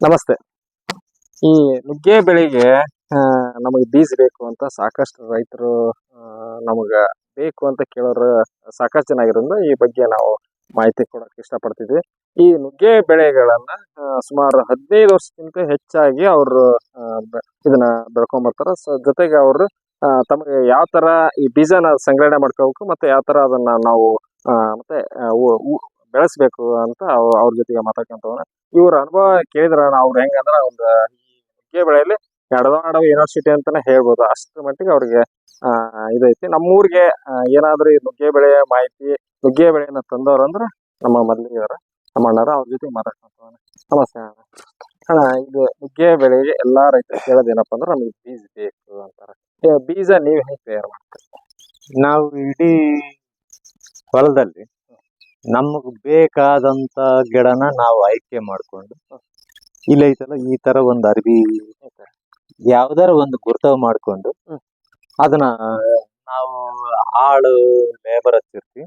ನಮಸ್ತೆ. ಈ ನುಗ್ಗೆ ಬೆಳೆಗೆ ನಮಗೆ ಬೀಜ ಬೇಕು ಅಂತ ಸಾಕಷ್ಟು ರೈತರು ನಮಗ ಬೇಕು ಅಂತ ಕೇಳೋರು ಸಾಕಷ್ಟು ಜನ ಆಗಿರೋದ್ರಿಂದ ಈ ಬಗ್ಗೆ ನಾವು ಮಾಹಿತಿ ಕೊಡಕ್ಕೆ ಇಷ್ಟಪಡ್ತಿದ್ವಿ. ಈ ನುಗ್ಗೆ ಬೆಳೆಗಳನ್ನ ಸುಮಾರು ಹದಿನೈದು ವರ್ಷಕ್ಕಿಂತ ಹೆಚ್ಚಾಗಿ ಅವರು ಇದನ್ನ ಬೆಳ್ಕೊಂಬರ್ತಾರ. ಸೊ, ಜೊತೆಗೆ ಅವರು ತಮಗೆ ಯಾವ ತರ ಈ ಬೀಜನ ಸಂಗ್ರಹಣೆ ಮಾಡ್ಕೋಬೇಕು, ಮತ್ತೆ ಯಾವ ತರ ಅದನ್ನ ನಾವು ಮತ್ತೆ ಬೆಳೆಸ್ಬೇಕು ಅಂತ ಅವ್- ಅವ್ರ ಜೊತೆಗೆ ಮಾತಾಡ್ಕೊಂತ ಇವ್ರ ಅನುಭವ ಕೇಳಿದ್ರ ಅವ್ರು ಹೆಂಗಂದ್ರ ಒಂದು ಈ ನುಗ್ಗೆ ಬೆಳೆಯಲ್ಲಿ ಎಡದಾಡ ಯೂನಿವರ್ಸಿಟಿ ಅಂತಾನೆ ಹೇಳ್ಬೋದು. ಅಷ್ಟ್ರ ಮಟ್ಟಿಗೆ ಅವ್ರಿಗೆ, ಆ, ಇದೈತಿ. ನಮ್ಮೂರಿಗೆ ಏನಾದ್ರೂ ಈ ನುಗ್ಗೆ ಬೆಳೆ ಮಾಹಿತಿ, ನುಗ್ಗೆ ಬೆಳೆಯನ್ನ ತಂದವ್ರು ಅಂದ್ರ ನಮ್ಮ ಮಲ್ಲಿಗರ ನಮ್ಮ ಅಣ್ಣಾರ ಅವ್ರ ಜೊತೆ ಮಾತಾಡ್ಕೊಂತ ನಮಸ್ತೆ ಅಣ್ಣ. ಇದು ನುಗ್ಗೆ ಬೆಳೆಗೆ ಎಲ್ಲಾ ರೈತರು ಏನಪ್ಪಾ ಅಂದ್ರೆ ನಮಗೆ ಬೀಜ ಬೇಕು ಅಂತಾರ. ಬೀಜ ನೀವ್ ಹೆಂಗ್ ತಯಾರು ಮಾಡ್ತೀರಿ? ನಾವು ಇಡೀ ಹೊಲದಲ್ಲಿ ನಮಗ್ ಬೇಕಾದಂತ ಗಿಡನ ನಾವು ಆಯ್ಕೆ ಮಾಡ್ಕೊಂಡು ಇಲ್ಲ ಐತಲ್ಲ ಈ ತರ ಒಂದು ಅರ್ಬಿ ಯಾವ್ದಾರ ಒಂದು ಗುರ್ತವ ಮಾಡ್ಕೊಂಡು ಅದನ್ನ ನಾವು ಆಳು ಲೇಬರ್ ಹಚ್ಚಿರ್ತೀವಿ.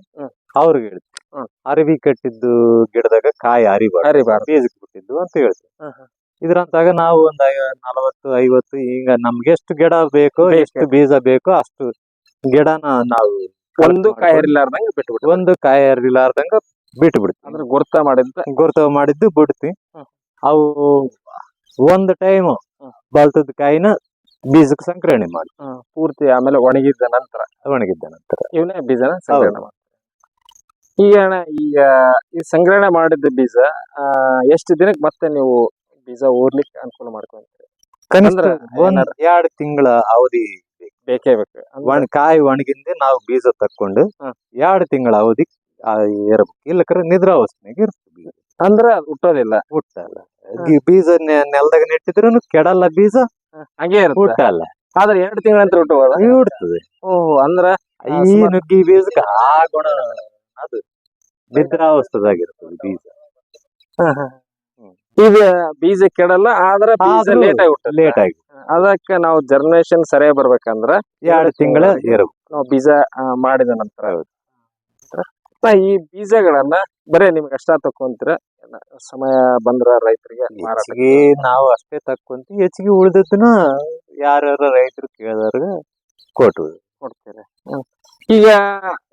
ಅವ್ರಿಗೆ ಹೇಳ್ತೀವಿ. ಅರವಿ ಕಟ್ಟಿದ್ದು ಗಿಡದಾಗ ಕಾಯಿ ಅರಿಬಾರ್ದು ಅರಿಬಾರ್ದು. ಬಿಟ್ಟಿದ್ದು ಅಂತ ಹೇಳ್ತೀವಿ. ಇದ್ರಂತಾಗ ನಾವು ಒಂದ್ ನಲವತ್ತು ಐವತ್ತು ಈಗ ನಮ್ಗೆ ಎಷ್ಟು ಗಿಡ ಬೇಕು. ಎಷ್ಟು ಬೀಜ ಬೇಕೋ ಅಷ್ಟು ಗಿಡನ ನಾವು ಒಂದು ಕಾಯಿ ಹರಿಲಾರ್ದಂಗ ಬಿಟ್ಬಿಟ್ಟು ಒಂದು ಕಾಯಿ ಹರಿಲಾರ್ದಂಗ ಬಿಟ್ಟು ಬಿಡ್ತಿ ಅಂದ್ರೆ ಗುರ್ತ ಮಾಡಿದ್ದ? ಗುರ್ತ ಮಾಡಿದ್ದು ಬಿಡ್ತಿ. ಅವು ಒಂದು ಟೈಮ್. ಬಲ್ತದ ಕಾಯಿನ ಬೀಜಕ್ಕೆ ಸಂಗ್ರಹಣೆ ಮಾಡಿ. ಪೂರ್ತಿ ಆಮೇಲೆ ಒಣಗಿದ ನಂತರ. ಒಣಗಿದ್ದ ನಂತರ. ಇವನೇ ಬೀಜನ ಸಂಗ್ರಹಣೆ ಮಾಡ್ತಾರೆ ಈಗ ಅಣ್ಣ ಈಗ ಈ ಸಂಗ್ರಹಣೆ ಮಾಡಿದ ಬೀಜ ಎಷ್ಟು ದಿನಕ್ಕೆ ಮತ್ತೆ ನೀವು ಬೀಜ ಊರ್ಲಿಕ್ಕೆ ಅನುಕೂಲ ಮಾಡ್ಕೊಂತೀರಿ? ಕನಿಷ್ಠ ಎರಡ್ ತಿಂಗಳ ಅವಧಿ ಬೇಕೇ ಬೇಕು. ಒಣ ಕಾಯಿ ಒಣಗಿಂದ ನಾವು ಬೀಜ ತಕ್ಕೊಂಡು ಎರಡು ತಿಂಗಳ ಅವಧಿ ಇರಬೇಕು ಇಲ್ಲಕರ ನಿದ್ರಾವಸ್ಥೆನಾಗ ಇರ್ತದೆ ಅಂದ್ರೆ ಅದು ಹುಟ್ಟೋದಿಲ್ಲ. ಹುಟ್ಟಲ್ಲ. ಬೀಜ ನೆಲದಾಗ ನೆಟ್ಟಿದ್ರು ಕೆಡಲ್ಲ ಬೀಜ ಹಂಗೆ ಹುಟ್ಟಲ್ಲ. ಆದ್ರೆ ಎರಡು ತಿಂಗಳಂತ ಹುಟ್ಟುವಾಗ ಹುಡ್ತದೆ ಓಹ್ ಅಂದ್ರ ಈ ನುಗ್ಗಿ ಬೀಜಕ್ಕೆ ಆ ಗುಣ ಅದು. ನಿದ್ರಾವಸ್ಥದಾಗಿರ್ತದೆ ಬೀಜ. ಈಗ ಬೀಜ ಕೆಡಲ್ಲ ಆದ್ರೆ ಬೀಜ ಲೇಟ್ ಆಗಿ ಲೇಟ್ ಆಗಿ. ಅದಕ್ಕೆ ನಾವು ಜರ್ಮಿನೇಷನ್ ಸರಿಯಾಗಿ ಬರ್ಬೇಕಂದ್ರ ಎರಡು ತಿಂಗಳ ನಾವು ಬೀಜ ಮಾಡಿದ ನಂತರ. ಈ ಬೀಜಗಳನ್ನ ಬರೇ ನಿಮ್ಗೆ ಅಷ್ಟ ತಕೊಂತೀರ ಸಮಯ ಬಂದ್ರ ರೈತರಿಗೆ ಹೆಚ್ಚಿಗೆ ನಾವು ಅಷ್ಟೇ ತಕ್ಕೊಂತೀವಿ. ಹೆಚ್ಚಿಗೆ ಉಳಿದದ್ದನ್ನ ಯಾರ್ಯಾರ ರೈತರು ಕೇಳಿದವ್ರಿಗೆ ಕೊಟ್ಟು ಕೊಡ್ತೀರಿ. ಈಗ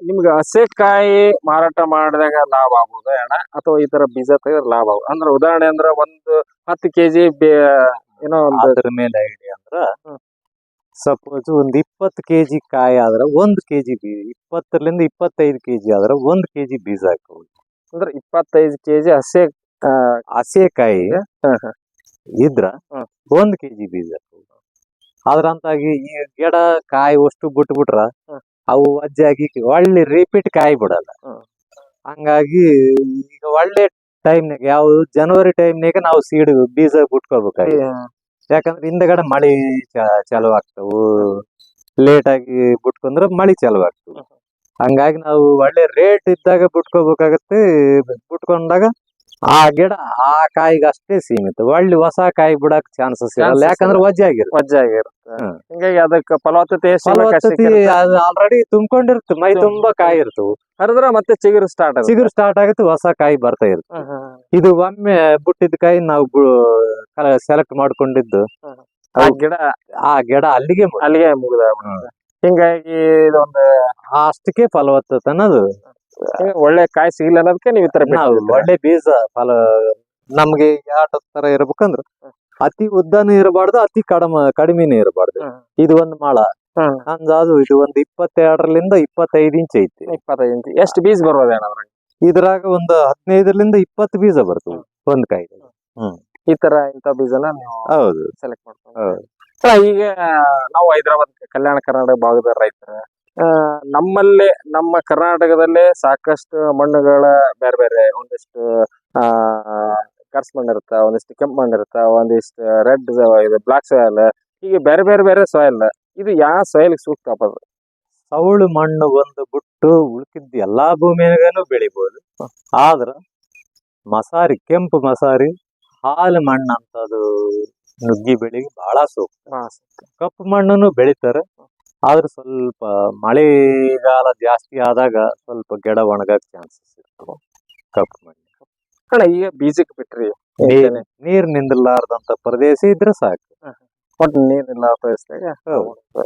ನಿಮ್ಗೆ ಹಸೆಕಾಯಿ ಮಾರಾಟ ಮಾಡಿದಾಗ ಲಾಭ ಆಗೋದು ಅಣ್ಣ? ಅಥವಾ ಈ ತರ ಬೀಜ ತೆಗೆದ್ರೆ ಲಾಭ ಆಗೋದು ಅಂದ್ರೆ ಉದಾಹರಣೆ ಅಂದ್ರೆ ಒಂದು ಹತ್ತು ಕೆಜಿ ಏನೋ ಒಂದು ಅದ್ರ ಮೇಲೆ ಐಡಿಯಾ ಅಂದ್ರ ಸಪೋಸ್ ಒಂದ್ ಇಪ್ಪತ್ತು ಕೆಜಿ ಕಾಯಿ ಆದ್ರೆ ಒಂದ್ ಕೆಜಿ ಬೀಜ ಇಪ್ಪತ್ತರಿಂದ ಇಪ್ಪತ್ತೈದು ಕೆಜಿ ಆದ್ರೆ ಒಂದ್ ಕೆಜಿ ಬೀಜ ಹಾಕೋದು ಅಂದ್ರೆ ಇಪ್ಪತ್ತೈದು ಕೆಜಿ ಹಸೆ ಹಸೆಕಾಯಿ. ಇದ್ರ ಒಂದು ಕೆಜಿ ಬೀಜ ಹಾಕೋದು ಅದ್ರಂತಾಗಿ ಈ ಗಿಡ ಕಾಯಿ ಅಷ್ಟು ಬಿಟ್ಬಿಟ್ರ. ಅವು ಅಜ್ಜಾಗಿ ಒಳ್ಳೆ ರಿಪೀಟ್ ಕಾಯಿ ಬಿಡಲ್ಲ. ಹಂಗಾಗಿ ಈಗ ಒಳ್ಳೆ ಟೈಮ್ನಾಗ ಯಾವ ಜನವರಿ ಟೈಮ್ನಾಗ ನಾವು ಸೀಡ್ ಬೀಜ ಬಿಟ್ಕೋಬೇಕಾಗಿ ಯಾಕಂದ್ರೆ ಹಿಂದಗಡೆ ಮಳಿ ಚ- ಚಾಲು ಆಗ್ತವು. ಲೇಟ್ ಆಗಿ ಬಿಟ್ಕೊಂಡ್ರೆ ಮಳಿ ಚಾಲು ಆಗ್ತವು. ಹಂಗಾಗಿ ನಾವು ಒಳ್ಳೆ ರೇಟ್ ಇದ್ದಾಗ ಬಿಟ್ಕೋಬೇಕಾಗತ್ತೆ ಬಿಟ್ಕೊಂಡಾಗ ಆ ಗಿಡ ಆ ಕಾಯಿಗೆ ಅಷ್ಟೇ ಸೀಮಿತ. ಒಳ್ಳೆ ಹೊಸ ಕಾಯಿ ಬಿಡಕ್ ಚಾನ್ಸಸ್ ಇರಲ್ಲ. ಯಾಕಂದ್ರೆ ವಜ್ಜೆ ಆಗಿರುತ್ತೆ. ವಜ್ಜೆ ಆಗಿರುತ್ತೆ. ಹಿಂಗಾಗಿ ಅದಕ್ಕೆ ಫಲವತ್ತತೆ ಆಲ್ರೆಡಿ ತುಂಬಿಕೊಂಡಿರುತ್ತೆ. ಮೈ ತುಂಬಾ ಕಾಯಿ ಇರ್ತವು. ಹರಿದ್ರ ಮತ್ತೆ ಚಿಗುರು ಸ್ಟಾರ್ಟ್ ಚಿಗುರು ಸ್ಟಾರ್ಟ್ ಆಗುತ್ತೆ ಹೊಸ ಕಾಯಿ ಬರ್ತಾ ಇರುತ್ತೆ. ಇದು ಒಮ್ಮೆ ಬುಟ್ಟಿದ ಕಾಯಿ ನಾವು ಸೆಲೆಕ್ಟ್ ಮಾಡ್ಕೊಂಡಿದ್ದು. ಆ ಗಿಡ ಆ ಗಿಡ ಅಲ್ಲಿಗೆ ಅಲ್ಲಿಗೆ ಮುಗಿದ ಹಿಂಗಾಗಿ ಇದೊಂದು ಅಷ್ಟಕ್ಕೆ ಫಲವತ್ತತೆ ಅನ್ನೋದು ಒಳ್ಳೆ ಕಾಯಿ ಸಿಗಿಲ್ಲ ಅನ್ನೋದಕ್ಕೆ ನೀವು ಈ ತರ ನಾವು ಒಳ್ಳೆ ಬೀಜ ಫಲ ನಮ್ಗೆ ಯಾವ ತರ ಇರ್ಬೇಕಂದ್ರ ಅತಿ ಉದ್ದಾನು ಇರಬಾರ್ದು ಅತಿ ಕಡಮ ಕಡಿಮೆನೂ ಇರಬಾರ್ದು. ಹ್ಮ್. ಇದು ಒಂದು ಮಾಳ. ಹ್ಮ್. ಅಂದಾಜು ಇದು ಒಂದು ಇಪ್ಪತ್ತೆರಡರಿಂದ ಇಪ್ಪತ್ತೈದು ಇಂಚ್ ಐತಿ. ಇಪ್ಪತ್ತೈದು ಇಂಚ್. ಎಷ್ಟು ಬೀಜ ಅದ್ರಾಗ? ಇದ್ರಾಗ ಒಂದು ಹದಿನೈದರಿಂದ ಇಪ್ಪತ್ತು ಬೀಜ ಬರ್ತವೆ ಒಂದ್ ಕಾಯಿ ಈ ತರ ಇಂಥ ಬೀಜನ ನೀವು ಹೌದು. ಸೆಲೆಕ್ಟ್ ಮಾಡ್ಕೊಂಡು ಹೌದು. ಈಗ ನಾವು ಹೈದರಾಬಾದ್ ಕಲ್ಯಾಣ ಕರ್ನಾಟಕ ಭಾಗದ ರೈತರ ನಮ್ಮಲ್ಲಿ ನಮ್ಮ ಕರ್ನಾಟಕದಲ್ಲೇ ಸಾಕಷ್ಟು ಮಣ್ಣುಗಳ ಬೇರೆ ಬೇರೆ ಒಂದಿಷ್ಟು ಆ ಕರ್ಸ್ ಮಣ್ಣು ಇರುತ್ತ ಒಂದಿಷ್ಟು ಕೆಂಪು ಮಣ್ಣು ಇರುತ್ತ ಒಂದಿಷ್ಟು ರೆಡ್ ಇದು ಬ್ಲಾಕ್ ಸಾಯಿಲ್ ಹೀಗೆ ಬೇರೆ ಬೇರೆ ಬೇರೆ ಸಾಯಿಲ್ ಇದು ಯಾವ ಸಾಯಿಲ್ ಸೂಕ್ತ ಸೌಳು ಮಣ್ಣು ಒಂದು ಬಿಟ್ಟು ಉಳ್ಕಿದ್ದ ಎಲ್ಲಾ ಭೂಮಿಯಾಗನು ಬೆಳಿಬಹುದು ಆದ್ರ ಮಸಾರಿ ಕೆಂಪು ಮಸಾರಿ ಹಾಲು ಮಣ್ಣು ಅಂತದು ನುಗ್ಗಿ ಬೆಳೆಗೆ ಬಹಳ ಸೂಕ್ತ. ಕಪ್ಪು ಮಣ್ಣನ್ನು ಬೆಳಿತಾರೆ. ಆದ್ರೆ ಸ್ವಲ್ಪ ಮಳೆಗಾಲ ಜಾಸ್ತಿ ಆದಾಗ ಸ್ವಲ್ಪ ಗಿಡ ಒಣಗಕ್ ಚಾನ್ಸಸ್ ಇರ್ತವೆ. ಕಪ್ಪು ಮಣ್ಣು ಅಣ್ಣ ಈಗ ಬೀಜಕ್ಕೆ ಬಿಟ್ರಿ ನೀರ್ ನಿಂದಿರ್ಲಾರ್ದಂತ ಪ್ರದೇಶ ಇದ್ರೆ ಸಾಕು. ಒಟ್ಟು ನೀರಿಲ್ಲ ಪ್ರದೇಶದಾಗ? ಹೌದು.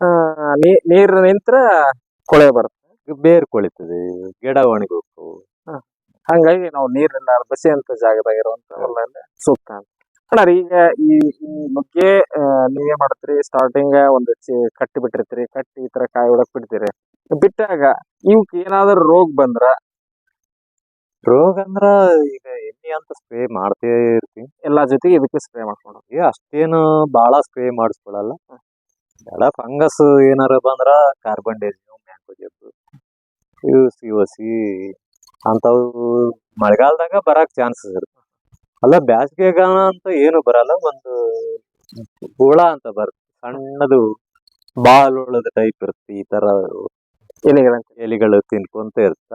ಆ, ನೀ- ನೀರ್ ನಿಂತ್ರ ಕೊಳೆ ಬರುತ್ತೆ. ಬೇರ್ ಕೊಳಿತದೆ ಗಿಡ ಒಣಗಿ ಹೋಗ್ತವು ಹಂಗಾಗಿ ನಾವು ನೀರಿಲ್ಲ ಬಸಿ ಅಂತ ಜಾಗದಾಗ ಇರುವಂತ ಸೂಕ್ತ ಅಂತ. ಅಣ್ಣ ರೀ, ಈಗ ಈ ಈ ನುಗ್ಗೆ ನೀವೇ ಮಾಡತ್ರಿ ಸ್ಟಾರ್ಟಿಂಗ್ ಒಂದು ಚಿ- ಕಟ್ಟಿ ಬಿಟ್ಟಿರ್ತೀರಿ ಕಟ್ಟಿ ಈ ತರ ಕಾಯಿ ಹೊಡಕ್ ಬಿಡ್ತೀರಿ. ಬಿಟ್ಟಾಗ ಇವಕ್ ಏನಾದ್ರು ರೋಗ ಬಂದ್ರ? ರೋಗ ಅಂದ್ರ ಈಗ ಎಣ್ಣೆ ಅಂತ ಸ್ಪ್ರೇ ಮಾಡ್ತೇ ಇರ್ತೀವಿ. ಎಲ್ಲಾ ಜೊತೆಗೆ ಇದಕ್ಕೆ ಸ್ಪ್ರೇ ಮಾಡ್ಕೊಂಡು ಏ ಅಷ್ಟೇನು ಬಹಳ ಸ್ಪ್ರೇ ಮಾಡಿಸ್ಕೊಳಲ್ಲ. ಎಲ್ಲ ಫಂಗಸ್ ಏನಾರ ಬಂದ್ರ ಕಾರ್ಬನ್ ಡೈಆಕ್ಸೈಡ್ ಮ್ಯಾಂಗೋ ಜಬ್ಬು ಇವು ಸಿ ಓ ಸಿ ಅಂಥವು ಮಳೆಗಾಲದಾಗ ಬರಕ್ ಚಾನ್ಸಸ್ ಇರುತ್ತೆ. ಅಲ್ಲ ಬ್ಯಾಸಿಗೆಗಾಲ ಅಂತ ಏನು ಬರಲ್ಲ ಒಂದು ಹುಳ ಅಂತ ಬರುತ್ತೆ ಸಣ್ಣದು ಬಾಲ್ ಹುಳದ ಟೈಪ್ ಇರುತ್ತೆ ಈ ತರ ಎಲೆಗಳಂತ. ಎಲೆಗಳು ತಿನ್ಕೊಂತ ಇರುತ್ತ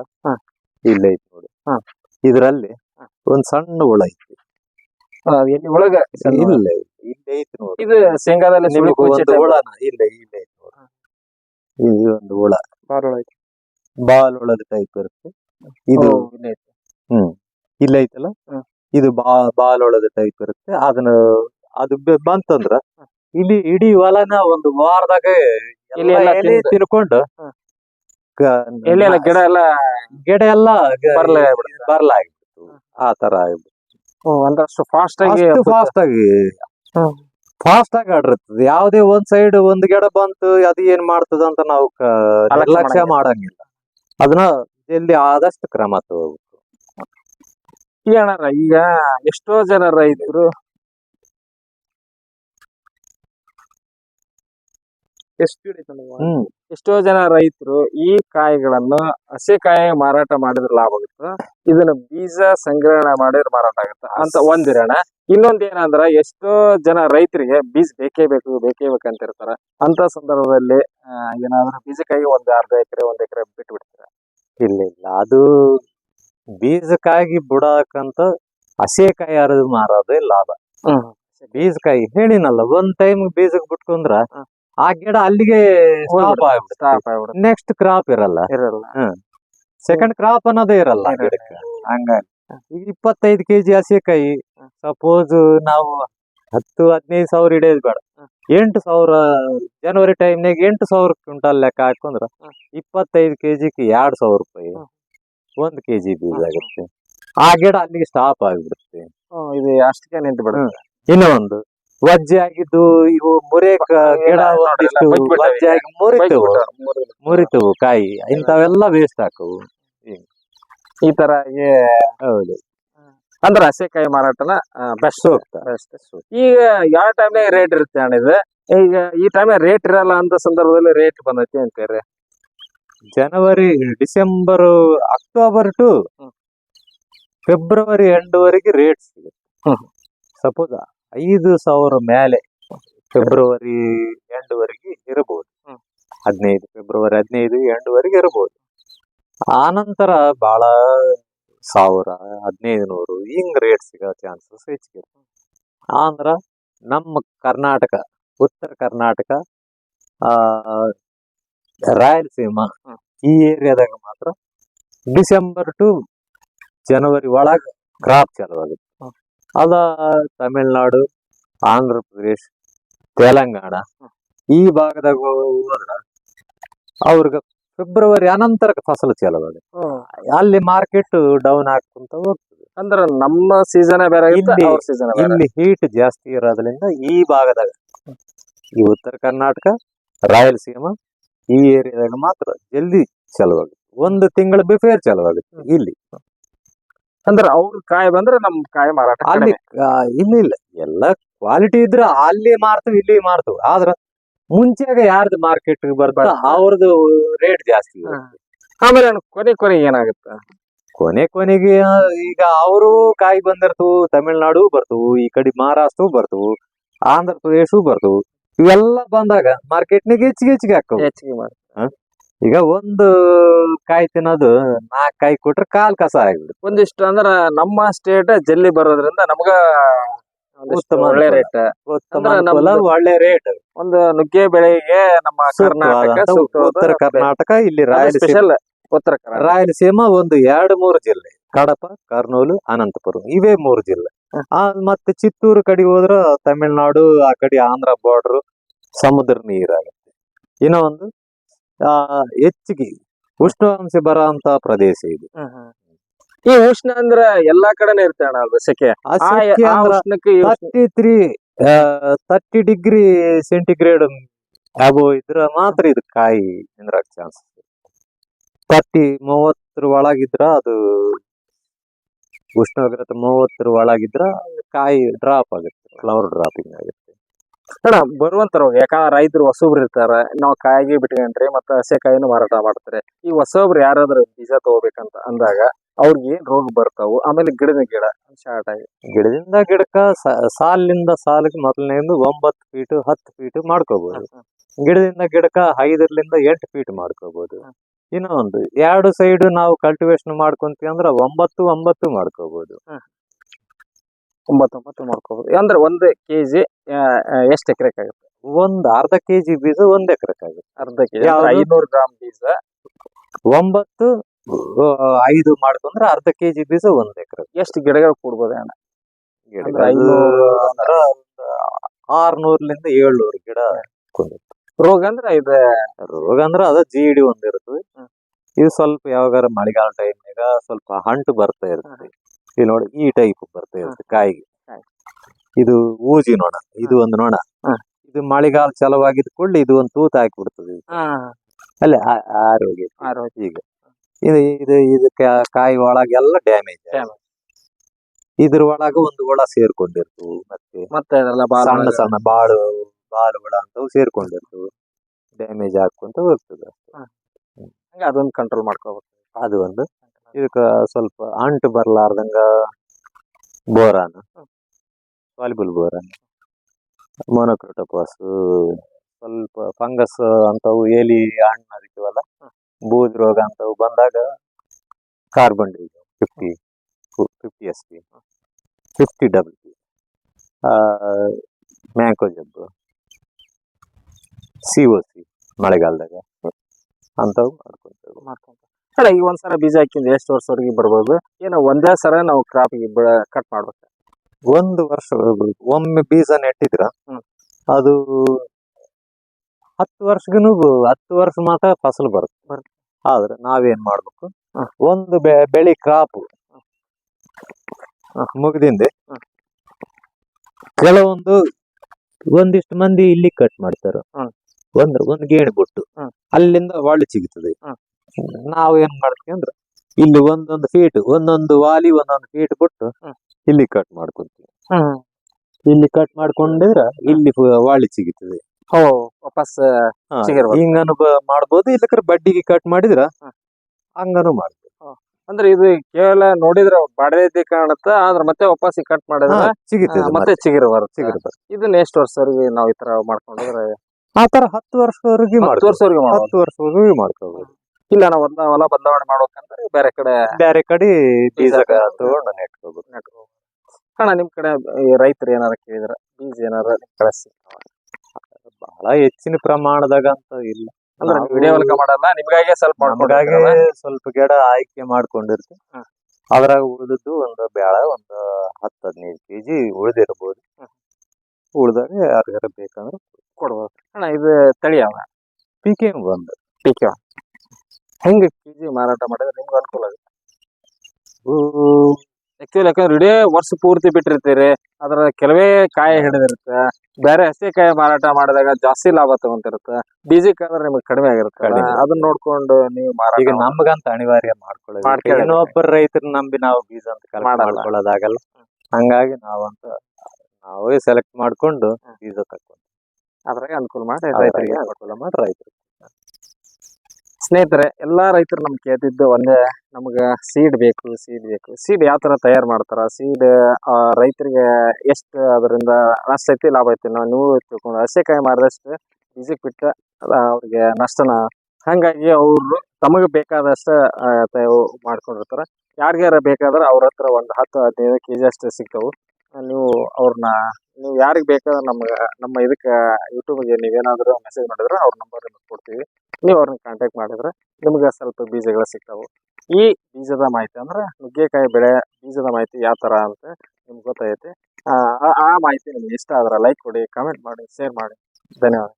ಇಲ್ಲ ಐತಿ ನೋಡಿ. ಇದರಲ್ಲಿ. ಒಂದ್ ಸಣ್ಣ ಹುಳ ಐತಿ. ಎಲ್ಲಿ ಒಳಗ? ಇಲ್ಲ. ಇಲ್ಲೇ ಐತಿ ನೋಡಿ. ಇದು ಶೇಂಗಾದಲ್ಲಿ ಸುಳಿ ನಿಮಗೆ ಒಂದು type ಇಲ್ಲ ಇಲ್ಲ ಐತಿ ನೋಡಿ. ಇದು ಒಂದು ಹುಳ. ಐತಿ. ಬಾಲ್ ಟೈಪ್ ಇರುತ್ತೆ. ಇದು ಹ್ಮ್. ಇಲ್ಲ ಐತಲ್ಲ. ಇದು ಬಾ ಬಾಲ್ ಒಳದ ಟೈಪ್ ಇರುತ್ತೆ ಅದನ್ನ ಅದು ಬಂತಂದ್ರ ಇಲ್ಲಿ ಇಡೀ ಹೊಲನ ಒಂದು ವಾರದಾಗ ಎಲೆ ಎಲ್ಲ ಎಲ್ಲ ಎಲೆ ತಿಂದು. ತಿನ್ಕೊಂಡು. ಕ- ಎಲ್ಲ ಗಿಡ ಎಲ್ಲ ಗಿಡ ಎಲ್ಲ ಬರ್ಲ ಆಗ್ಬಿಡುತ್ತೆ. ಆ ತರ ಆಗ್ಬಿಡ್ತು ಒಂದಷ್ಟು ಫಾಸ್ಟ್ ಆಗಿ ಅಷ್ಟು ಫಾಸ್ಟ್ ಆಗಿ ಹ್ಮ್. ಫಾಸ್ಟ್ ಆಗಿ ಆಡಿರ್ತದೆ ಯಾವುದೇ ಒಂದ್ ಸೈಡ್ ಒಂದ್ ಗಿಡ ಬಂತು ಅದು ಏನ್ ಮಾಡ್ತದ ಅಂತ ನಾವು ಕ- ಅಲಕ್ಷ್ಯ ನಿರ್ಲಕ್ಷ್ಯ ಮಾಡಂಗಿಲ್ಲ ಅದನ್ನ ಜಲ್ದಿ ಆದಷ್ಟು ಕ್ರಮ ತಗೋಬೇಕು ಈಗ ಅಣ್ಣಾರ, ಈಗ ಎಷ್ಟೋ ಜನ ರೈತರು ಎಷ್ಟೋ ಜನ ರೈತರು ಈ ಕಾಯಿಗಳನ್ನು ಹಸಿ ಕಾಯಿ ಮಾರಾಟ ಮಾಡಿದ್ರೆ ಲಾಭ ಆಗುತ್ತೆ. ಇದನ್ನ ಬೀಜ ಸಂಗ್ರಹಣೆ ಮಾಡಿದ್ರೆ ಮಾರಾಟ ಆಗುತ್ತೆ ಅಂತ ಒಂದಿರಣ ಇನ್ನೊಂದ್ ಏನಂದ್ರ ಎಷ್ಟೋ ಜನ ರೈತರಿಗೆ ಬೀಜ ಬೇಕೇ ಬೇಕು ಬೇಕೇ ಬೇಕು ಅಂತ ಇರ್ತಾರ. ಅಂತ ಸಂದರ್ಭದಲ್ಲಿ ಏನಾದ್ರೂ ಏನಾದ್ರು ಬೀಜಕ್ಕಾಗಿ ಒಂದ್ ಅರ್ಧ ಎಕರೆ ಒಂದ್ ಎಕರೆ ಬಿಟ್ಟು ಬಿಡ್ತಾರ ಇಲ್ಲ ಇಲ್ಲ. ಅದು ಬೀಜಕ್ಕಾಗಿ ಬುಡಕಂತ ಹಸೆಕಾಯಿ ಹರಿದು ಮಾರೋದೇ ಲಾಭ. ಬೀಜಕಾಯಿ ಹೇಳಿನಲ್ಲ ಒಂದ್ ಟೈಮ್ ಬೀಜಕ್ ಬಿಟ್ಕೊಂಡ್ರ ಆ ಗಿಡ ಅಲ್ಲಿಗೆ ನೆಕ್ಸ್ಟ್ ಕ್ರಾಪ್ ಇರಲ್ಲ. ಇರಲ್ಲ. ಸೆಕೆಂಡ್ ಕ್ರಾಪ್ ಅನ್ನೋದೇ ಇರಲ್ಲ. ಗಿಡಕ್ಕೆ. ಹಂಗಾಗಿ. ಈಗ ಇಪ್ಪತ್ತೈದು ಕೆಜಿ ಹಸೆಕಾಯಿ ಸಪೋಸ್ ನಾವು ಹತ್ತು ಹದಿನೈದು ಸಾವಿರ ಹಿಡಿಯೋದು ಬೇಡ. ಎಂಟು ಸಾವಿರ ಜನವರಿ ಟೈಮ್ನಾಗ ಎಂಟು ಸಾವಿರ ಕ್ವಿಂಟಲ್ ಲೆಕ್ಕ ಹಾಕೊಂಡ್ರ. ಇಪ್ಪತ್ತೈದು ಕೆಜಿಗೆ ಎರಡ್ ಸಾವಿರ ರೂಪಾಯಿ. ಒಂದ್ ಕೆಜಿ ಬೀಜ. ಆಗುತ್ತೆ. ಆ ಗಿಡ ಅಲ್ಲಿಗೆ ಸ್ಟಾಪ್ ಆಗಿಬಿಡುತ್ತೆ. ಹ್ಮ್, ಇದು ಅಷ್ಟಕ್ಕೆ ನಿಂತು ಬಿಡುತ್ತೆ ಇನ್ನ ಒಂದು. ವಜ್ಜೆ ಆಗಿದ್ದು ಇವು ಮುರೇಕ ಗಿಡ ಒಂದಿಷ್ಟು ವಜ್ಜೆ ಆಗಿ ಮುರಿತವು. ಮುರಿತವು ಕಾಯಿ. ಇಂಥವೆಲ್ಲ ವೇಸ್ಟ್ ಹಾಕವು. ಈ ತರ ಹೌದು. ಹೌದು ಅಂದ್ರ ಹಸೆಕಾಯಿ ಮಾರಾಟನ ಬೆಸ್ಟ್ ಸೂಕ್ತ. ಬೆಸ್ಟ್ ಈಗ ಯಾವ ಟೈಮ್ ರೇಟ್ ಇರುತ್ತೆ ಅಣ್ಣ ಇದು? ಈಗ ಈ ಟೈಮ್ ರೇಟ್ ಇರಲ್ಲ ಅಂತ ಸಂದರ್ಭದಲ್ಲಿ ರೇಟ್ ಬಂದೈತಿ ಅಂತೀರಿ ಜನವರಿ December October to February February ಎಂಡ್ವರೆಗೆ rate ಸಿಗುತ್ತೆ. ಸಪೋಸ್ ಐದು ಸಾವಿರ ಮೇಲೆ ಫೆಬ್ರವರಿ ಎಂಡ್ವರೆಗೆ ಇರಬಹುದು. ಹ್ಮ್. ಹದಿನೈದು ಫೆಬ್ರವರಿ ಹದಿನೈದು ಎಂಡ್ವರೆಗೆ ಇರಬಹುದು. ಆನಂತರ ಬಹಳ ಸಾವಿರ ಹದಿನೈದು ನೂರು ಹಿಂಗ್ ರೇಟ್ ಸಿಗೋ ಚಾನ್ಸಸ್ ಹೆಚ್ಚಿಗೆ ಆಂಧ್ರ ನಮ್ಮ ಕರ್ನಾಟಕ ಉತ್ತರ ಕರ್ನಾಟಕ ಆ ರಾಯಲಸೀಮಾ. ಈ ಏರಿಯಾದಾಗ ಮಾತ್ರ ಡಿಸೆಂಬರ್ ಟು ಜನವರಿ ಒಳಗ ಕ್ರಾಪ್ ಚಾಲುವಾಗುತ್ತೆ ಹ್ಮ್. ಅದ ತಮಿಳ್ನಾಡು ಆಂಧ್ರ ಪ್ರದೇಶ್ ತೆಲಂಗಾಣ ಈ ಭಾಗದಾಗ ಹೋದ್ರ ಅವ್ರಿಗೆ ಫೆಬ್ರವರಿ ಅನಂತರ ಫಸಲು ಚಾಲುವಾಗುತ್ತೆ ಅಲ್ಲಿ ಮಾರ್ಕೆಟ್ ಡೌನ್ ಆಗ್ಕೊಂತ ಹೋಗ್ತದೆ. ಅಂದ್ರೆ ನಮ್ಮ ಸೀಸನ್ ಬೇರೆ ಇಲ್ಲಿ- ಸೀಸನ್ ಇಲ್ಲಿ ಹೀಟ್ ಜಾಸ್ತಿ ಇರೋದ್ರಿಂದ ಈ ಭಾಗದಾಗ ಈ ಉತ್ತರ ಕರ್ನಾಟಕ ರಾಯಲಸೀಮಾ ಈ ಏರಿಯಾದಾಗ ಮಾತ್ರ ಜಲ್ದಿ ಚಾಲುವಾಗುತ್ತೆ. ಒಂದು ತಿಂಗಳ ಬಿಫೇರ್ ಚಾಲುವಾಗುತ್ತೆ ಇಲ್ಲಿ. ಅಂದ್ರೆ ಅವ್ರ ಕಾಯಿ ಬಂದ್ರೆ ನಮ್ ಕಾಯಿ ಮಾರಾಟ ಅಲ್ಲಿ ಇಲ್ಲಿ ಇಲ್ಲ. ಎಲ್ಲ ಕ್ವಾಲಿಟಿ ಇದ್ರೆ ಅಲ್ಲಿ ಮಾರ್ತೀವಿ ಇಲ್ಲಿ ಮಾರ್ತೀವಿ. ಆದ್ರ ಮುಂಚೆಗೆ ಯಾರ್ದು ಮಾರ್ಕೆಟ್ ಬರ್ತಾ ಬರ್ತಾ. ಅವ್ರದ್ದು ರೇಟ್ ಜಾಸ್ತಿ ಆಮೇಲೆ ಕೊನೆ ಕೊನೆಗೆ ಏನಾಗುತ್ತೆ? ಕೊನೆ ಕೊನೆಗೆ ಈಗ ಅವರು ಕಾಯಿ ಬಂದಿರ್ತವು ತಮಿಳ್ನಾಡು ಬರ್ತವು ಈ ಕಡೆ ಮಹಾರಾಷ್ಟ್ರವು ಬರ್ತವು ಆಂಧ್ರ ಪ್ರದೇಶವು ಬರ್ತವು ಇವೆಲ್ಲ ಬಂದಾಗ ಮಾರ್ಕೆಟ್ನಾಗ ಹೆಚ್ಚಿಗೆ ಹೆಚ್ಚಿಗೆ ಹಾಕವು ಹೆಚ್ಚಿಗೆ ಮಾಡಿ ಈಗ ಒಂದು ಕಾಯಿ ತಿನ್ನೋದು ನಾಲ್ಕು ಕಾಯಿ ಕೊಟ್ರೆ ಕಾಲ್ ಕಸ ಆಗ್ಬಿಡುತ್ತೆ. ಒಂದಿಷ್ಟು ಅಂದ್ರ ನಮ್ಮ ಸ್ಟೇಟ್ ಜಲ್ಲಿ ಬರೋದ್ರಿಂದ ನಮಗ ಉತ್ತಮ ಒಳ್ಳೆ ರೇಟ್ ಉತ್ತಮ ಅನುಕೂಲ, ಒಳ್ಳೆ ರೇಟ್ ಒಂದು ನುಗ್ಗೆ ಬೆಳೆಗೆ ನಮ್ಮ ಕರ್ನಾಟಕ ಸೂಕ್ತವಾದ ಉತ್ತರ ಕರ್ನಾಟಕ ಇಲ್ಲಿ ಅದು ರಾಯಲಸೀಮಾ. ಸ್ಪೆಷಲ್ ಉತ್ತರ ಕರ್ನಾಟಕ. ರಾಯಲಸೀಮಾ ಒಂದು ಎರಡು ಮೂರು ಜಿಲ್ಲೆ ಕಡಪ ಕರ್ನೂಲು ಅನಂತಪುರ ಇವೇ ಮೂರು ಜಿಲ್ಲೆ. ಆ ಮತ್ತೆ ಚಿತ್ತೂರು ಕಡೆ ಹೋದ್ರ ತಮಿಳ್ನಾಡು ಆ ಕಡೆ ಆಂಧ್ರ ಬಾರ್ಡರ್ ಸಮುದ್ರ ನೀರಾಗುತ್ತೆ. ಏನೋ ಒಂದು ಆ ಹೆಚ್ಚಿಗೆ ಉಷ್ಣಾಂಶ ಬರ ಅಂತ ಪ್ರದೇಶ ಇದು. ಈ ಉಷ್ಣ ಅಂದ್ರ ಎಲ್ಲಾ ಕಡೆನೇ ಅಣ್ಣ ಅದು ಸೆಕೆ? Thirty three thirty degree centigrade ಆಗೋ ಇದ್ರ ಮಾತ್ರ ಇದು ಕಾಯಿ ಚಾನ್ಸ್ ತರ್ಟಿ ಮೂವತ್ತರ ಒಳಗಿದ್ರ ಅದು ಉಷ್ಣೋಗ್ರತೆ ಮೂವತ್ತರ ಒಳಗಿದ್ರ ಕಾಯಿ ಡ್ರಾಪ್ ಆಗುತ್ತೆ ಫ್ಲವರ್ ಡ್ರಾಪಿಂಗ್ ಆಗುತ್ತೆ. ಅಣ್ಣ ಬರುವಂತ ರೋಗ ಯಾಕಂದ್ರೆ ರೈತರು ಹೊಸೊಬ್ರು ಇರ್ತಾರ ನಾವು ಕಾಯಿಗೆ ಬಿಟ್ಕೊಂಡ್ರಿ ಮತ್ತೆ ಹಸೆ ಕಾಯಿನೂ ಮಾರಾಟ ಮಾಡ್ತಾರೆ. ಈ ಹೊಸೊಬ್ರು ಯಾರಾದ್ರೂ ಬೀಜ ತಗೋಬೇಕಂತ ಅಂದಾಗ ಅವ್ರಿಗೆ ಏನ್ ರೋಗ ಬರ್ತಾವು? ಆಮೇಲೆ ಗಿಡದ ಗಿಡ ಶಾರ್ಟ್ ಆಗಿ. ಗಿಡದಿಂದ ಗಿಡಕ್ಕ ಸಾಲಿನಿಂದ ಸಾಲಿಗೆ ಮೊದಲನೇದು ಒಂಬತ್ತು ಫೀಟ್ ಹತ್ತು ಫೀಟ್ ಮಾಡ್ಕೋಬಹುದು ಗಿಡದಿಂದ ಗಿಡಕ್ಕ ಐದರಿಂದ ಎಂಟು ಫೀಟ್ ಮಾಡ್ಕೋಬಹುದು ಇನ್ನು ಒಂದು ಎರಡು ಸೈಡ್ ನಾವು ಕಲ್ಟಿವೇಶನ್ ಮಾಡ್ಕೊಂತೀವಿ ಅಂದ್ರೆ ಒಂಬತ್ತು ಒಂಬತ್ತು ಮಾಡ್ಕೋಬಹುದು ಒಂಬತ್ತೊಂಬತ್ತು ಮಾಡ್ಕೋಬಹುದು ಅಂದ್ರೆ ಒಂದು ಕೆಜಿ ಎಷ್ಟು ಎಕರೆಕ್ ಆಗುತ್ತೆ ಒಂದ್ ಅರ್ಧ ಕೆಜಿ ಬೀಜ ಒಂದ್ ಎಕರೆಕ್ ಆಗುತ್ತೆ ಅರ್ಧ ಕೆಜಿ? ಐನೂರು ಗ್ರಾಮ್ ಬೀಜ. ಒಂಬತ್ತು ಐದು ಮಾಡ್ಕೊಂಡ್ರೆ ಅರ್ಧ ಕೆಜಿ ಬೀಜ ಒಂದ್ ಎಕರೆ. ಎಷ್ಟು ಗಿಡಗಳು ಕೂಡ್ಬೋದು ಅಣ್ಣ? ಅಂದ್ರ ಆರ್ನೂರ್ಲಿಂದ ಏಳ್ನೂರು ಗಿಡ ಕುಂದಿರ್ತವೆ. ರೋಗ ಅಂದ್ರೆ ಇದ ರೋಗ ಅಂದ್ರ ಅದ ಜೀಡಿ ಒಂದ್ ಇರ್ತದೆ. ಇದು ಸ್ವಲ್ಪ ಯಾವಾಗಾರ ಮಳೆಗಾಲ ಟೈಮ್ನಾಗ ಸ್ವಲ್ಪ ಹಂಟು ಬರ್ತಾ ಇರ್ತದೆ. ಇಲ್ಲಿ ನೋಡಿ ಈ ಟೈಪ್ ಬರ್ತಾ ಇರ್ತದೆ ಕಾಯಿಗೆ. ಇದು ಊಜಿ ನೋಣ ಇದು ಒಂದು ನೋಣ. ಇದು ಮಳೆಗಾಲ ಚಲವಾಗಿದ್ ಕೂಡಲೇ ಇದು ಒಂದು ತೂತ ಹಾಕಿ ಬಿಡ್ತದೆ ಅಲ್ಲೇ ಆರೋಗ್ಯ ಆರೋಗ್ಯ. ಈಗ ಇದು ಇದು ಇದು ಕಾಯಿ ಒಳಗೆಲ್ಲ ಡ್ಯಾಮೇಜ್. ಇದ್ರ ಒಳಗ ಒಂದು ಹುಳ ಸೇರ್ಕೊಂಡಿರ್ತವು ಮತ್ತೆ ಸಣ್ಣ ಸಣ್ಣ ಬಾಳು ಬಾಳು ಅಂತ ಸೇರ್ಕೊಂಡಿರ್ತವೆ ಡ್ಯಾಮೇಜ್ ಆಗ್ಕೊಂತ ಹೋಗ್ತದೆ ಹಂಗೆ ಅದೊಂದು ಕಂಟ್ರೋಲ್ ಮಾಡ್ಕೋಬೇಕು. ಅದು ಒಂದು. ಇದಕ್ಕೆ ಸ್ವಲ್ಪ ಅಂಟು ಬರ್ಲಾರ್ದಂಗ ಬೋರಾನ. ವಾಲಿಬಲ್ ಬೋರಾನ. ಮೊನೊಕ್ರೋಟೋಪಾಸ್ ಸ್ವಲ್ಪ ಫಂಗಸ್ ಅಂತವು ಎಲಿ ಹಣ್ಣು ಅದಕ್ಕಿವಲ್ಲ. ಬೂದ್ ರೋಗ ಅಂತವು ಬಂದಾಗ carbon fifty fifty S P fifty double P ಮ್ಯಾಂಕೋ ಜಬ್ಬು ಸಿ ಓ ಸಿ ಮಳೆಗಾಲದಾಗ. ಅಂತವು ಮಾಡ್ಕೊಂತೇವೆ. ಮಾಡ್ಕೊಂತ ಅಲ್ಲ ಈಗ ಒಂದ್ಸಲ ಬೀಜ ಹಾಕಿಂದ ಎಷ್ಟು ವರ್ಷವರೆಗೆ ಬರ್ಬೋದು? ಏನೋ ಒಂದೇ ಸರ ನಾವು ಕ್ರಾಪಿಗೆ ಕಟ್ ಮಾಡ್ಬೇಕು. ಒಂದು ವರ್ಷ ಒಮ್ಮೆ ಬೀಜ ನೆಟ್ಟಿದ್ರ ಅದು ಹತ್ತು ವರ್ಷಗೂ ಹತ್ತು ವರ್ಷ ಮಾತ್ರ ಫಸಲು ಬರುತ್ತೆ. ಬರುತ್ತೆ. ಆದ್ರೆ ನಾವೇನ್ ಮಾಡ್ಬೇಕು. ಒಂದು ಬೆ- ಬೆಳಿ ಕ್ರಾಪ್ ಮುಗ್ದಿಂದೆ. ಕೆಲವೊಂದು ಒಂದಿಷ್ಟು ಮಂದಿ ಇಲ್ಲಿ ಕಟ್ ಮಾಡ್ತಾರ. ಹ್ಮ್. ಒಂದ್ ಗೇಣಿ ಬಿಟ್ಟು ಹ್ಮ್. ಅಲ್ಲಿಂದ ವಾಳಿ ಸಿಗ್ತದೆ ನಾವು ನಾವ್ ಏನ್ ಮಾಡ್ತೀವಿ ಅಂದ್ರೆ ಇಲ್ಲಿ ಒಂದೊಂದು ಫೀಟ್ ಒಂದೊಂದು ವಾಲಿ ಒಂದೊಂದು ಫೀಟ್ ಬಿಟ್ಟು ಹ್ಮ್. ಇಲ್ಲಿ ಕಟ್ ಮಾಡ್ಕೊಂತೀವಿ ಇಲ್ಲಿ ಕಟ್ ಮಾಡ್ಕೊಂಡಿದ್ರ ಇಲ್ಲಿ ವಾಳಿ ಸಿಗುತ್ತದೆ ಓ ವಾಪಸ್ ಹಾ. ಹಿಂಗನು ಬ- ಮಾಡ್ಬೋದು ಇಲ್ಲಕ್ರೆ ಬಡ್ಡಿಗೆ ಕಟ್ ಮಾಡಿದ್ರ. ಹಂಗನು ಮಾಡ್ಬೋದು ಅಂದ್ರೆ ಇದು ಕೇವಲ ನೋಡಿದ್ರೆ ಬಡದೈತಿ ಕಾಣುತ್ತೆ ಆದ್ರೆ ಮತ್ತೆ ವಾಪಸ್ ಕಟ್ ಮಾಡಿದ್ರೆ ಸಿಗುತ್ತೆ ಸಿಗುತ್ತದೆ ಮತ್ತೆ ಚಿಗುರು ಬರುತ್ತೆ ಇದನ್ನ ಎಷ್ಟು ವರ್ಷ ನಾವು ಈ ತರ ಮಾಡ್ಕೊಂಡ್ರೆ ಆ ತರ ಹತ್ತು ವರ್ಷವರೆಗೆ ಹತ್ತು ವರ್ಷವರೆಗೆ ಮಾಡ್ಬೋದು. ಹತ್ತು ವರ್ಷವರೆಗೂ ಮಾಡ್ಕೋಬಹುದು ಇಲ್ಲ ನಾವು ಒಂದ ಹೊಲ ಬದಲಾವಣೆ ಮಾಡ್ಬೇಕಂದ್ರೆ ಬೇರೆ ಕಡೆ ಬೇರೆ ಕಡೆ ಬೀಜ ತಗೊಂಡು ನೆಟ್ಕೋಬೇಕು ನೆಟ್ಕೋಬೇಕು ಅಣ್ಣ ನಿಮ್ ಕಡೆ ರೈತರು ಏನಾರ ಕೇಳಿದ್ರ ಬೀಜ ಏನಾರ ನಿಮ್ ಕಡೆ ಸಿಗ್ತಾವ? ಬಹಳ ಹೆಚ್ಚಿನ ಪ್ರಮಾಣದಾಗ ಅಂತ ಇಲ್ಲ. ಅಂದ್ರೆ ವಿಡಿಯೋ ಮಾಡಲ್ಲ ನಿಮ್ಗಾಗೆ ಸ್ವಲ್ಪ ನಮಗಾಗಿ ಸ್ವಲ್ಪ ಗಿಡ ಆಯ್ಕೆ ಮಾಡ್ಕೊಂಡಿರ್ತೀವಿ. ಅದ್ರಾಗ ಉಳಿದದ್ದು ಒಂದು ಬ್ಯಾಳ ಒಂದು ಹತ್ತು ಹದಿನೈದು ಕೆಜಿ ಉಳಿದಿರ್ಬೋದು. ಉಳ್ದಾಗ ಯಾರಿಗಾರ ಬೇಕಂದ್ರೆ ಕೊಡ್ಬೋದು. ಅಣ್ಣ ಇದು ತಳಿ ಅವ ಪಿ ಕೆ ಬಂದು. ಪಿಕೆ ಕೆ ಜಿ ಮಾರಾಟ ಮಾಡಿದ್ರೆ ನಿಮ್ಗೆ ಅನುಕೂಲ ಆಗುತ್ತೆ? ಆ್ಯಕ್ಚುಲಿ ಯಾಕಂದ್ರೆ ಇಡೀ ವರ್ಷ ಪೂರ್ತಿ ಬಿಟ್ಟಿರ್ತೀರಿ. ಅದರ ಕೆಲವೇ ಕಾಯಿ ಹಿಡಿದಿರುತ್ತೆ. ಬೇರೆ ಹಸಿ ಕಾಯಿ ಮಾರಾಟ ಮಾಡಿದಾಗ ಜಾಸ್ತಿ ಲಾಭ ತಗೊಂತಿರುತ್ತೆ ಬೀಜಕ್ಕಾದ್ರೆ ನಿಮಗೆ ಕಡಿಮೆ ಆಗಿರುತ್ತೆ. ಅದನ್ನ ನೋಡ್ಕೊಂಡು ನೀವು ಮಾರಾಟ ಈಗ ನಮ್ಗಂತ ಅನಿವಾರ್ಯ ಮಾಡ್ಕೊಳ್ಳೋದು. ಇನ್ನೊಬ್ಬರ ರೈತರ ನಂಬಿ ನಾವು ಬೀಜ ಅಂತ. ಮಾಡ್ಕೊಳ್ಳೋದಾಗಲ್ಲ. ಹಂಗಾಗಿ ನಾವಂತ ನಾವೇ ಸೆಲೆಕ್ಟ್ ಮಾಡ್ಕೊಂಡು. ಬೀಜ ತಕ್ಕೊಂಡು ಅದ್ರಾಗ ಅನುಕೂಲ ಮಾಡಿ ರೈತರಿಗೆ ಅನುಕೂಲ ಮಾಡಿ ರೈತರು. ಸ್ನೇಹಿತರೆ ಎಲ್ಲಾ ರೈತರು ನಮ್ಗೆ ಕೇಳ್ತಿದ್ದು ಒಂದೇ ನಮ್ಗ ಸೀಡ್ ಬೇಕು ಸೀಡ್ ಬೇಕು. ಸೀಡ್ ಯಾವ ತರ ತಯಾರು ಮಾಡ್ತಾರ? ಸೀಡ್ ರೈತರಿಗೆ ಎಷ್ಟು ಅದರಿಂದ ನಷ್ಟ ಐತಿ ಲಾಭ ಐತಿ ನಾವು ನೀವು ತಿಳ್ಕೊಂಡು ಹಸೆಕಾಯಿ ಮಾಡಿದಷ್ಟು ಬೀಜಕ್ಕೆ ಬಿಟ್ಟ ಅವ್ರಿಗೆ ನಷ್ಟನ ಹಂಗಾಗಿ ಅವರು ತಮಗೆ ಬೇಕಾದಷ್ಟು ಮಾಡ್ಕೊಂಡಿರ್ತಾರ. ಯಾರಿಗಾರ ಬೇಕಾದ್ರೆ ಅವ್ರ ಹತ್ರ ಒಂದು ಹತ್ತು ಹದಿನೈದು ಕೆ ಜಿ ಅಷ್ಟು ಸಿಗ್ತಾವು. ನೀವು ಅವ್ರನ್ನ ನೀವು ಯಾರಿಗೆ ಬೇಕಾದ್ರೆ ನಮ್ಗೆ, ನಮ್ಮ ಇದಕ್ಕೆ ಯೂಟ್ಯೂಬ್ಗೆ ನೀವೇನಾದರೂ ಮೆಸೇಜ್ ಮಾಡಿದ್ರೆ ಅವ್ರ ನಂಬರ್ ನಿಮಗೆ ಕೊಡ್ತೀವಿ. ನೀವು ಅವ್ರನ್ನ ಕಾಂಟ್ಯಾಕ್ಟ್ ಮಾಡಿದ್ರೆ ನಿಮ್ಗೆ ಸ್ವಲ್ಪ ಬೀಜಗಳು ಸಿಗ್ತಾವೆ. ಈ ಬೀಜದ ಮಾಹಿತಿ ಅಂದ್ರೆ ನುಗ್ಗೆಕಾಯಿ ಬೆಳೆ ಬೀಜದ ಮಾಹಿತಿ ಯಾವ ತರ ಅಂತ ನಿಮ್ಗೆ ಗೊತ್ತಾಗೈತಿ. ಆ ಮಾಹಿತಿ ನಿಮ್ಗೆ ಇಷ್ಟ ಆದ್ರೆ ಲೈಕ್ ಕೊಡಿ ಕಾಮೆಂಟ್ ಮಾಡಿ ಶೇರ್ ಮಾಡಿ. ಧನ್ಯವಾದ.